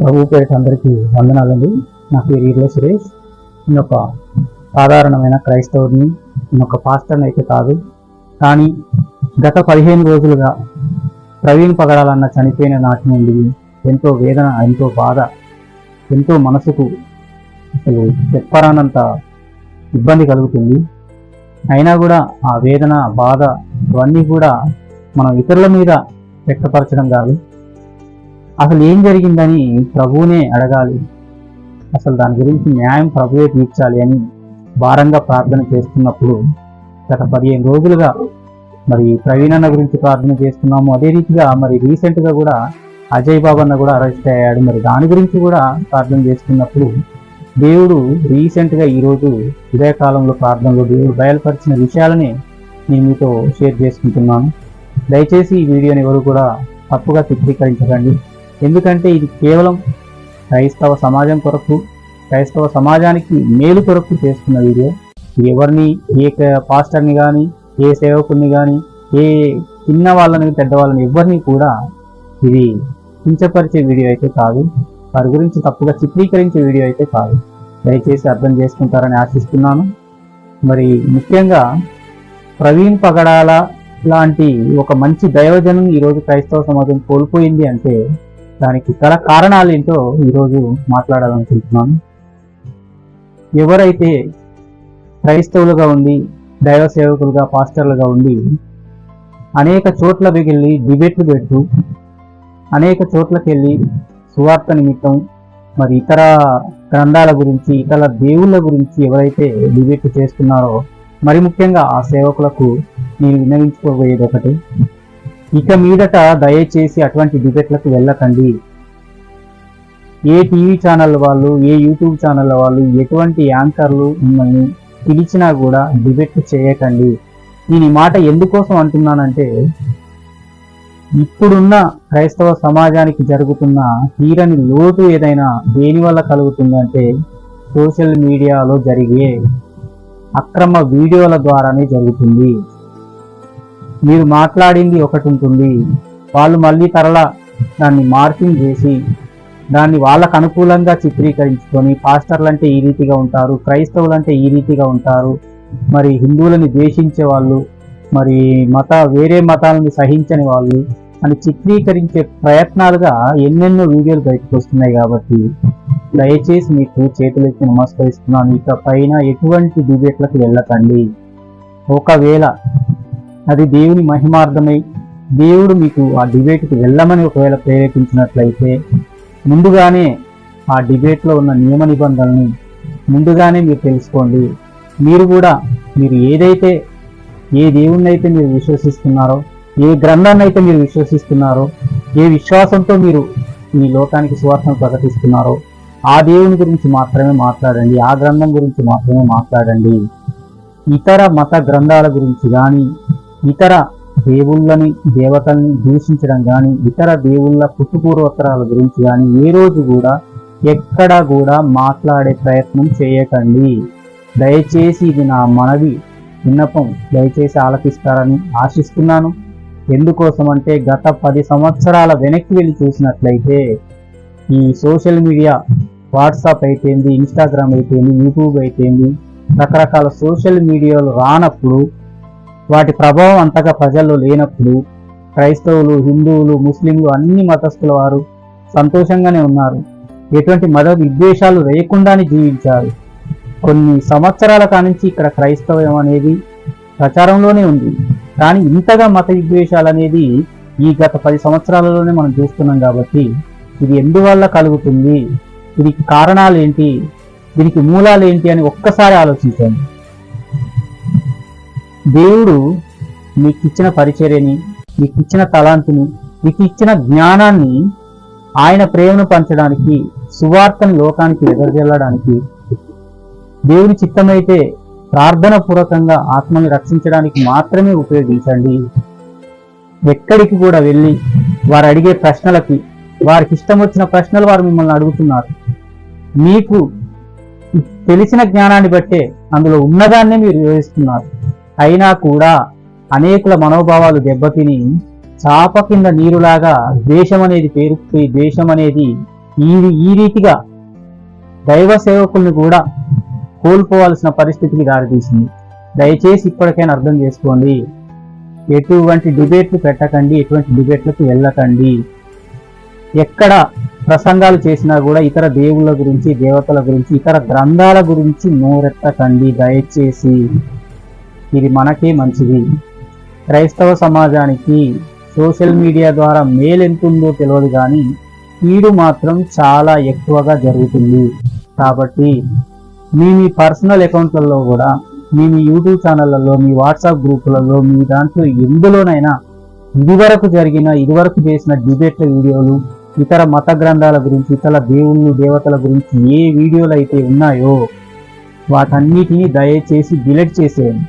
ప్రభు పేరిట అందరికీ వందనాలండి. నా పేరు ఈర్ల సురేష్. నేను ఒక సాధారణమైన క్రైస్తవుడిని నేను ఒక పాస్టర్ని అయితే కాదు. కానీ గత పదిహేను రోజులుగా ప్రవీణ్ పగడాలన్న చనిపోయిన నాటి నుండి ఎంతో వేదన ఎంతో బాధ ఎంతో మనసుకు అసలు చెప్పరానంత ఇబ్బంది కలుగుతుంది. అయినా కూడా ఆ వేదన బాధ ఇవన్నీ కూడా మనం ఇతరుల మీద వ్యక్తపరచడం కాదు. అసలు ఏం జరిగిందని ప్రభువునే అడగాలి. అసలు దాని గురించి న్యాయం ప్రభువే తీర్చాలి అని భారంగా ప్రార్థన చేస్తున్నప్పుడు గత పదిహేను రోజులుగా మరి ప్రవీణ్ అన్న గురించి ప్రార్థన చేస్తున్నాము. అదే రీతిగా మరి రీసెంట్గా కూడా అజయ్ బాబు అన్న కూడా అరెస్ట్ అయ్యాడు. మరి దాని గురించి కూడా ప్రార్థన చేస్తున్నప్పుడు దేవుడు రీసెంట్గా ఈరోజు ఈ రోజు ప్రార్థనలో దేవుడు బయలుపరిచిన విషయాలని నేను మీతో షేర్ చేసుకుంటున్నాను. దయచేసి ఈ వీడియోని ఎవరు కూడా తప్పుగా చిత్రీకరించకండి. ఎందుకంటే ఇది కేవలం క్రైస్తవ సమాజం కొరకు క్రైస్తవ సమాజానికి మేలు కొరకు చేస్తున్న వీడియో. ఎవరిని ఏ పాస్టర్ని కానీ ఏ సేవకుని కానీ ఏ చిన్న వాళ్ళని పెద్దవాళ్ళని ఎవరిని కూడా ఇది కించపరిచే వీడియో అయితే కాదు. వారి గురించి తప్పుగా చిత్రీకరించే వీడియో అయితే కాదు. దయచేసి అర్థం చేసుకుంటారని ఆశిస్తున్నాను. మరి ముఖ్యంగా ప్రవీణ్ పగడాల లాంటి ఒక మంచి దైవజనం ఈరోజు క్రైస్తవ సమాజం కోల్పోయింది అంటే దానికి గల కారణాలు ఏంటో ఈరోజు మాట్లాడాలనుకుంటున్నాను. ఎవరైతే క్రైస్తవులుగా ఉండి దైవ సేవకులుగా పాస్టర్లుగా ఉండి అనేక చోట్ల వెళ్ళి డిబేట్లు పెడుతూ అనేక చోట్లకి వెళ్ళి సువార్త నిమిత్తం మరి ఇతర గ్రంథాల గురించి ఇతర దేవుళ్ళ గురించి ఎవరైతే డిబేట్లు చేస్తున్నారో మరి ముఖ్యంగా ఆ సేవకులకు నేను విన్నవించుకోబోయేది ఒకటి. ఇక మీదట దయచేసి అటువంటి డిబేట్లకు వెళ్ళకండి. ఏ టీవీ ఛానల్ వాళ్ళు ఏ యూట్యూబ్ ఛానల్ వాళ్ళు ఎటువంటి యాంకర్లు మిమ్మల్ని పిలిచినా కూడా డిబేట్ చేయకండి. నేను ఈ మాట ఎందుకోసం అంటున్నానంటే ఇప్పుడున్న క్రైస్తవ సమాజానికి జరుగుతున్న తీరని లోటు ఏదైనా దేని వల్ల కలుగుతుందంటే సోషల్ మీడియాలో జరిగే అక్రమ వీడియోల ద్వారానే జరుగుతుంది. మీరు మాట్లాడింది ఒకటి ఉంటుంది. వాళ్ళు మళ్ళీ తరల దాన్ని మార్పింగ్ చేసి దాన్ని వాళ్ళకు అనుకూలంగా చిత్రీకరించుకొని పాస్టర్లు అంటే ఈ రీతిగా ఉంటారు క్రైస్తవులు అంటే ఈ రీతిగా ఉంటారు మరి హిందువులని ద్వేషించే వాళ్ళు మరి మత వేరే మతాలను సహించని వాళ్ళు అని చిత్రీకరించే ప్రయత్నాలుగా ఎన్నెన్నో వీడియోలు బయటకు వస్తున్నాయి కాబట్టి దయచేసి మీకు చేతులెత్తి నమస్కరిస్తున్నాను. ఇక పైన ఎటువంటి డిబేట్లకు వెళ్ళకండి. ఒకవేళ అది దేవుని మహిమార్థమై దేవుడు మీకు ఆ డిబేట్కి వెళ్ళమని ఒకవేళ ప్రేరేపించినట్లయితే ముందుగానే ఆ డిబేట్లో ఉన్న నియమ నిబంధనలను ముందుగానే మీరు తెలుసుకోండి. మీరు కూడా మీరు ఏదైతే ఏ దేవుణ్ణి అయితే మీరు విశ్వసిస్తున్నారో ఏ గ్రంథాన్ని అయితే మీరు విశ్వసిస్తున్నారో ఏ విశ్వాసంతో మీరు ఈ లోకానికి సువార్తను ప్రకటిస్తున్నారో ఆ దేవుని గురించి మాత్రమే మాట్లాడండి. ఆ గ్రంథం గురించి మాత్రమే మాట్లాడండి. ఇతర మత గ్రంథాల గురించి కానీ ఇతర దేవుళ్ళని దేవతల్ని దూషించడం కానీ ఇతర దేవుళ్ళ పుట్టుపూర్వోత్తరాల గురించి కానీ ఏ రోజు కూడా ఎక్కడా కూడా మాట్లాడే ప్రయత్నం చేయకండి. దయచేసి ఇది నా మనవి విన్నపం. దయచేసి ఆలకిస్తారని ఆశిస్తున్నాను. ఎందుకోసం అంటే గత పది సంవత్సరాల వెనక్కి వెళ్ళి చూసినట్లయితే ఈ సోషల్ మీడియా వాట్సాప్ అయితేంది ఇన్స్టాగ్రామ్ అయితేంది యూట్యూబ్ అయితేంది రకరకాల సోషల్ మీడియాలు రానప్పుడు వాటి ప్రభావం అంతగా ప్రజల్లో లేనప్పుడు క్రైస్తవులు హిందువులు ముస్లింలు అన్ని మతస్థుల వారు సంతోషంగానే ఉన్నారు. ఎటువంటి మత విద్వేషాలు లేకుండానే జీవించారు. కొన్ని సంవత్సరాల కానుంచి ఇక్కడ క్రైస్తవం అనేది ప్రచారంలోనే ఉంది. కానీ ఇంతగా మత విద్వేషాలు అనేది ఈ గత పది సంవత్సరాలలోనే మనం చూస్తున్నాం కాబట్టి ఇది ఎందువల్ల కలుగుతుంది? దీనికి కారణాలు ఏంటి? దీనికి మూలాలు ఏంటి అని ఒక్కసారి ఆలోచించండి. దేవుడు మీకు ఇచ్చిన పరిచర్యని మీకు ఇచ్చిన తలాంతిని మీకు ఇచ్చిన జ్ఞానాన్ని ఆయన ప్రేమను పంచడానికి సువార్తను లోకానికి వెదజల్లడానికి దేవుని చిత్తమైతే ప్రార్థన పూర్వకంగా ఆత్మని రక్షించడానికి మాత్రమే ఉపయోగించండి. ఎక్కడికి కూడా వెళ్ళి వారు అడిగే ప్రశ్నలకి వారికి ఇష్టం వచ్చిన ప్రశ్నలు వారు మిమ్మల్ని అడుగుతున్నారు. మీకు తెలిసిన జ్ఞానాన్ని బట్టే అందులో ఉన్నదాన్నే మీరు వివరిస్తున్నారు. అయినా కూడా అనేకుల మనోభావాలు దెబ్బతిని చాప కింద నీరులాగా ద్వేషం అనేది పేరుకుపోయి ద్వేషం అనేది ఈ ఈ రీతిగా దైవ సేవకుల్ని కూడా కోల్పోవాల్సిన పరిస్థితికి దారితీసింది. దయచేసి ఇప్పటికైనా అర్థం చేసుకోండి. ఎటువంటి డిబేట్లు పెట్టకండి ఎటువంటి డిబేట్లకు వెళ్ళకండి. ఎక్కడ ప్రసంగాలు చేసినా కూడా ఇతర దేవుళ్ళ గురించి దేవతల గురించి ఇతర గ్రంథాల గురించి నోరెత్తకండి. దయచేసి ఇది మనకే మంచిది. క్రైస్తవ సమాజానికి సోషల్ మీడియా ద్వారా మేలెంతుందో తెలియదు కానీ కీడు మాత్రం చాలా ఎక్కువగా జరుగుతుంది. కాబట్టి మీ మీ పర్సనల్ అకౌంట్లలో కూడా మీ మీ యూట్యూబ్ ఛానళ్ళలో మీ వాట్సాప్ గ్రూపులలో మీ దాంట్లో ఎందులోనైనా ఇదివరకు జరిగిన ఇదివరకు చేసిన డిబేట్ల వీడియోలు ఇతర మత గ్రంథాల గురించి ఇతర దేవుళ్ళు దేవతల గురించి ఏ వీడియోలు అయితే ఉన్నాయో వాటన్నిటిని దయచేసి డిలీట్ చేసేయండి.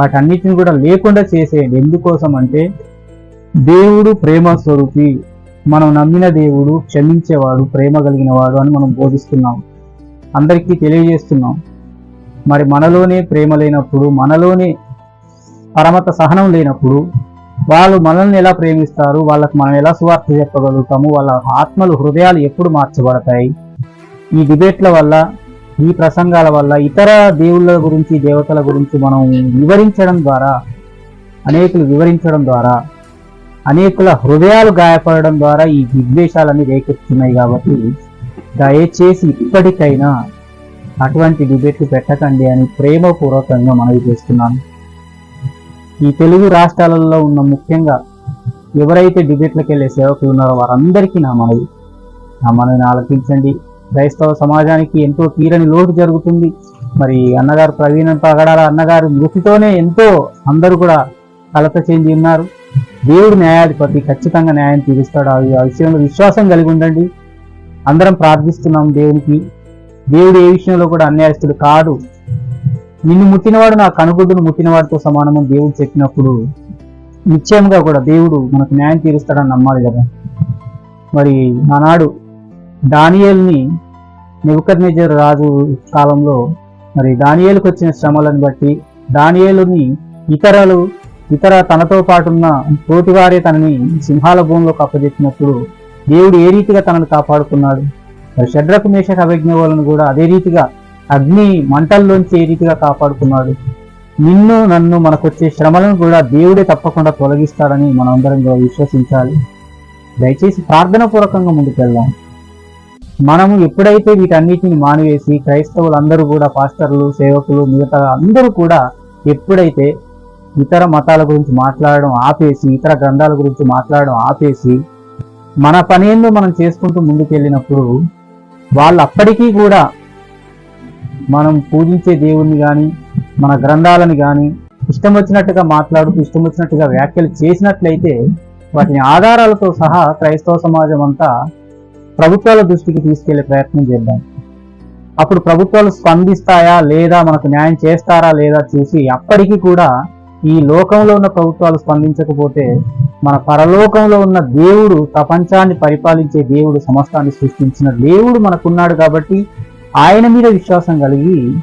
వాటన్నిటిని కూడా లేకుండా చేసేయండి. ఎందుకోసం అంటే దేవుడు ప్రేమ స్వరూపి. మనం నమ్మిన దేవుడు క్షమించేవాడు ప్రేమ కలిగిన వాడు అని మనం బోధిస్తున్నాం. అందరికీ తెలియజేస్తున్నాం. మరి మనలోనే ప్రేమ లేనప్పుడు మనలోనే పరమత సహనం లేనప్పుడు వాళ్ళు మనల్ని ఎలా ప్రేమిస్తారు వాళ్ళకి మనం ఎలా సువార్త చెప్పగలుగుతాము వాళ్ళ ఆత్మలు హృదయాలు ఎప్పుడు మార్చబడతాయి. ఈ డిబేట్ల వల్ల ఈ ప్రసంగాల వల్ల ఇతర దేవుళ్ళ గురించి దేవతల గురించి మనం వివరించడం ద్వారా అనేకులు వివరించడం ద్వారా అనేకుల హృదయాలు గాయపడడం ద్వారా ఈ విద్వేషాలన్నీ రేకెత్తున్నాయి కాబట్టి దయచేసి ఇప్పటికైనా అటువంటి డిబేట్లు పెట్టకండి అని ప్రేమపూర్వకంగా మనవి చేస్తున్నాను. ఈ తెలుగు రాష్ట్రాలలో ఉన్న ముఖ్యంగా ఎవరైతే డిబేట్లకు వెళ్ళే సేవకులు ఉన్నారో వారందరికీ నా మనవి. నా మనవిని ఆలకించండి. క్రైస్తవ సమాజానికి ఎంతో తీరని లోటు జరుగుతుంది. మరి అన్నగారు ప్రవీణ పగడాల అన్నగారు మృతితోనే ఎంతో అందరూ కూడా కలత చెంది ఉన్నారు. దేవుడు న్యాయాధిపతి ఖచ్చితంగా న్యాయం తీరుస్తాడు. ఆ ఆ విషయంలో విశ్వాసం కలిగి ఉండండి. అందరం ప్రార్థిస్తున్నాం దేవునికి. దేవుడు ఏ విషయంలో కూడా అన్యాయస్తుడు కాడు నిన్ను ముట్టినవాడు నా కనుగొడ్డును ముట్టినవాడితో సమానమని దేవుడు చెప్పినప్పుడు నిశ్చయంగా కూడా దేవుడు మనకు న్యాయం తీరుస్తాడని నమ్మాలి కదా. మరి ఆనాడు దానియల్ని నెబుకద్నెజర్ రాజు కాలంలో మరి దానియేలుకు వచ్చిన శ్రమలను బట్టి దానియేలుని ఇతరులు ఇతర తనతో పాటున్న తోటివారే తనని సింహాల భూమిలోకి అప్పజెప్పినప్పుడు దేవుడు ఏ రీతిగా తనను కాపాడుకున్నాడు? మరి షడ్రకు మేషక అభిజ్ఞలను కూడా అదే రీతిగా అగ్ని మంటల్లోంచి ఏ రీతిగా కాపాడుకున్నాడు? నిన్ను నన్ను మనకొచ్చే శ్రమలను కూడా దేవుడే తప్పకుండా తొలగిస్తాడని మనం అందరం విశ్వసించాలి. దయచేసి ప్రార్థన పూర్వకంగా ముందుకెళ్దాం. మనము ఎప్పుడైతే వీటన్నిటిని మానివేసి క్రైస్తవులందరూ కూడా పాస్టర్లు సేవకులు మిగతా అందరూ కూడా ఎప్పుడైతే ఇతర మతాల గురించి మాట్లాడడం ఆపేసి ఇతర గ్రంథాల గురించి మాట్లాడడం ఆపేసి మన పని ఏందో మనం చేసుకుంటూ ముందుకెళ్ళినప్పుడు వాళ్ళు అప్పటికీ కూడా మనం పూజించే దేవుణ్ణి కానీ మన గ్రంథాలను కానీ ఇష్టం వచ్చినట్టుగా మాట్లాడుతూ ఇష్టం వచ్చినట్టుగా వ్యాఖ్యలు చేసినట్లయితే వాటిని ఆధారాలతో సహా క్రైస్తవ సమాజం అంతా ప్రభుత్వాల దృష్టికి తీసుకెళ్ళే ప్రయత్నం చేద్దాం. అప్పుడు ప్రభుత్వాలు స్పందిస్తాయా లేదా మనకు న్యాయం చేస్తారా లేదా చూసి అప్పటికి కూడా ఈ లోకంలో ఉన్న ప్రభుత్వాలు స్పందించకపోతే మన పరలోకంలో ఉన్న దేవుడు ప్రపంచాన్ని పరిపాలించే దేవుడు సమస్తాన్ని సృష్టించిన దేవుడు మనకున్నాడు కాబట్టి ఆయన మీద విశ్వాసం కలిగి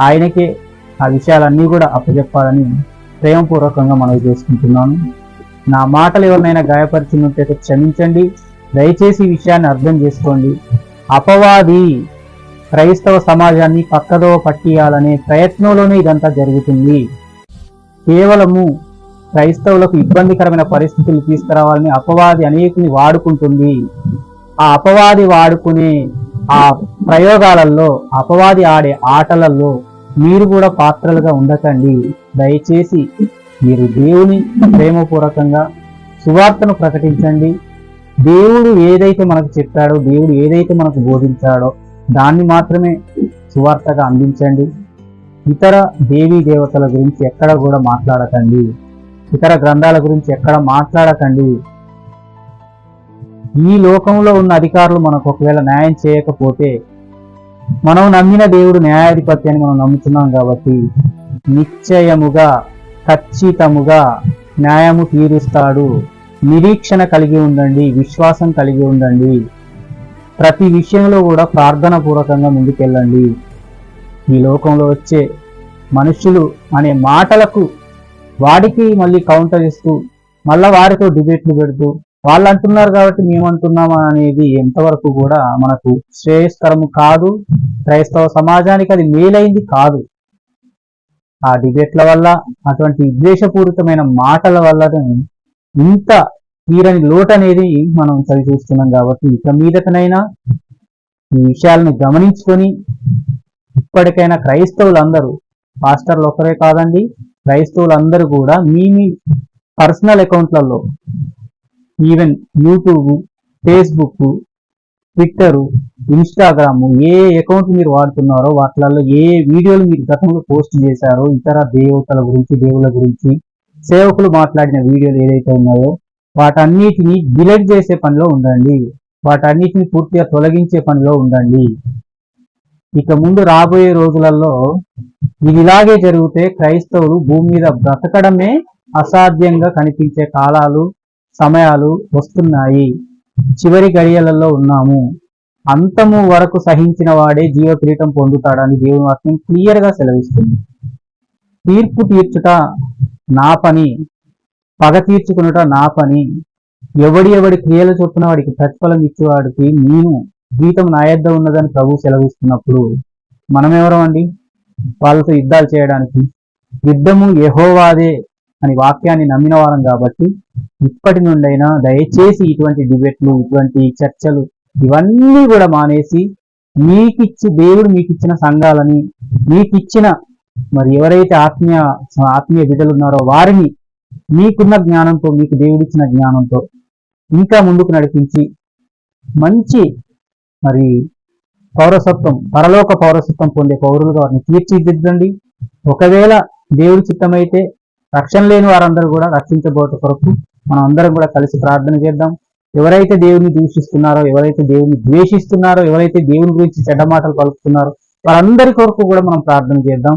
ఆయనకే ఆ విషయాలన్నీ కూడా అప్పచెప్పాలని ప్రేమపూర్వకంగా మనం చేసుకుంటున్నాను. నా మాటలు ఎవరినైనా గాయపరిచినట్టయితే క్షమించండి. దయచేసి ఈ విషయాన్ని అర్థం చేసుకోండి. అపవాది క్రైస్తవ సమాజాన్ని పక్కదో పట్టియాలనే ప్రయత్నంలోనే ఇదంతా జరుగుతుంది. కేవలము క్రైస్తవులకు ఇబ్బందికరమైన పరిస్థితులు తీసుకురావాలని అపవాది అనేకుని వాడుకుంటుంది. ఆ అపవాది వాడుకునే ఆ ప్రయోగాలలో అపవాది ఆడే ఆటలలో మీరు కూడా పాత్రలుగా ఉండకండి. దయచేసి మీరు దేవుని ప్రేమపూర్వకంగా సువార్తను ప్రకటించండి. దేవుడు ఏదైతే మనకు చెప్పాడో దేవుడు ఏదైతే మనకు బోధించాడో దాన్ని మాత్రమే సువార్తగా అందించండి. ఇతర దేవీ దేవతల గురించి ఎక్కడ కూడా మాట్లాడకండి. ఇతర గ్రంథాల గురించి ఎక్కడ మాట్లాడకండి. ఈ లోకంలో ఉన్న అధికారులు మనకు ఒకవేళ న్యాయం చేయకపోతే మనం నమ్మిన దేవుడు న్యాయాధిపతి అని మనం నమ్ముతున్నాం కాబట్టి నిశ్చయముగా ఖచ్చితముగా న్యాయము తీరుస్తాడు. నిరీక్షణ కలిగి ఉండండి విశ్వాసం కలిగి ఉండండి. ప్రతి విషయంలో కూడా ప్రార్థన పూర్వకంగా ముందుకెళ్ళండి. ఈ లోకంలో వచ్చే మనుషులు అనే మాటలకు వాడికి మళ్ళీ కౌంటర్ ఇస్తూ మళ్ళా వారితో డిబేట్లు పెడుతూ వాళ్ళు అంటున్నారు కాబట్టి మేము అంటున్నాం అనేది ఎంతవరకు కూడా మనకు శ్రేయస్కరము కాదు. క్రైస్తవ సమాజానికి అది మేలైంది కాదు. ఆ డిబేట్ల వల్ల అటువంటి విద్వేషపూరితమైన మాటల వల్ల ఇంత తీరని లోటు అనేది మనం చవి చూస్తున్నాం కాబట్టి ఇక మీదటనైనా ఈ విషయాలను గమనించుకొని ఇప్పటికైనా క్రైస్తవులందరూ పాస్టర్లు ఒకరే కాదండి క్రైస్తవులందరూ కూడా మీ మీ పర్సనల్ అకౌంట్లలో even YouTube Facebook Twitter Instagram ఏ అకౌంట్ మీరు వాడుతున్నారో వాటిలలో ఏ వీడియోలు మీరు గతంలో పోస్ట్ చేశారో ఇతర దేవతల గురించి దేవుల గురించి సేవకులు మాట్లాడిన వీడియోలు ఏదైతే ఉన్నాయో వాటన్నిటిని డిలీట్ చేసే పనిలో ఉండండి. వాటన్నిటిని పూర్తిగా తొలగించే పనిలో ఉండండి. ఇక ముందు రాబోయే రోజులలో ఇది ఇలాగే జరిగితే క్రైస్తవులు భూమి మీద బ్రతకడమే అసాధ్యంగా కనిపించే కాలాలు సమయాలు వస్తున్నాయి. చివరి గడియలలో ఉన్నాము. అంతము వరకు సహించిన వాడే జీవ కిరీటం పొందుతాడని దేవుని వాక్యం క్లియర్గా సెలవిస్తుంది. తీర్పు తీర్చుట నా పని పగ తీర్చుకునుట నా పని. ఎవడి ఎవడి క్రియలు చొప్పున వాడికి ప్రతిఫలం ఇచ్చేవాడికి నేను జీతం నా యొద్ద ఉన్నదని ప్రభు సెలవిస్తున్నప్పుడు మనమెవరం అండి వాళ్ళతో యుద్ధాలు చేయడానికి. యుద్ధము యహోవాదే అని వాక్యాన్ని నమ్మిన వారం కాబట్టి ఇప్పటి నుండైనా దయచేసి ఇటువంటి డిబేట్లు ఇటువంటి చర్చలు ఇవన్నీ కూడా మానేసి మీకిచ్చి దేవుడు మీకు ఇచ్చిన సంఘాలని మీకిచ్చిన మరి ఎవరైతే ఆత్మీయ ఆత్మీయ బిడ్డలు ఉన్నారో వారిని మీకున్న జ్ఞానంతో మీకు దేవుడిచ్చిన జ్ఞానంతో ఇంకా ముందుకు నడిపించి మంచి మరి పౌరసత్వం పరలోక పౌరసత్వం పొందే పౌరులుగా వారిని తీర్చిదిద్దండి. ఒకవేళ దేవుడి చిత్తమైతే రక్షణ లేని వారందరూ కూడా రక్షించబోట కొరకు మనం అందరం కూడా కలిసి ప్రార్థన చేద్దాం. ఎవరైతే దేవుని దూషిస్తున్నారో ఎవరైతే దేవుని ద్వేషిస్తున్నారో ఎవరైతే దేవుని గురించి చెడ్డ మాటలు పలుకుతున్నారో వారందరి కొరకు కూడా మనం ప్రార్థన చేద్దాం.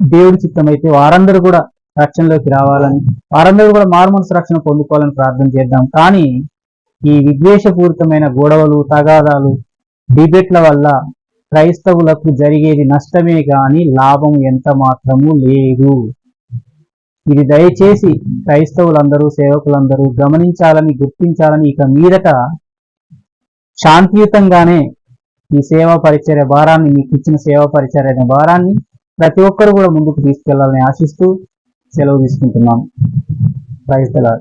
దేవుడి చిత్తమైతే వారందరూ కూడా రక్షణలోకి రావాలని వారందరూ కూడా మారుమనసు రక్షణ పొందుకోవాలని ప్రార్థన చేద్దాం. కానీ ఈ విద్వేషపూరితమైన గొడవలు తగాదాలు డిబేట్ల వల్ల క్రైస్తవులకు జరిగేది నష్టమే కానీ లాభం ఎంత మాత్రము లేదు. ఇది దయచేసి క్రైస్తవులందరూ సేవకులందరూ గమనించాలని గుర్తించాలని ఇక మీదట శాంతియుతంగానే ఈ సేవా పరిచర్య భారాన్ని మీకు ఇచ్చిన సేవా పరిచర్య అనే భారాన్ని ప్రతి ఒక్కరు కూడా ముందుకు తీసుకెళ్ళాలని ఆశిస్తూ సెలవు తీసుకుంటున్నాం. క్రైస్తలాలు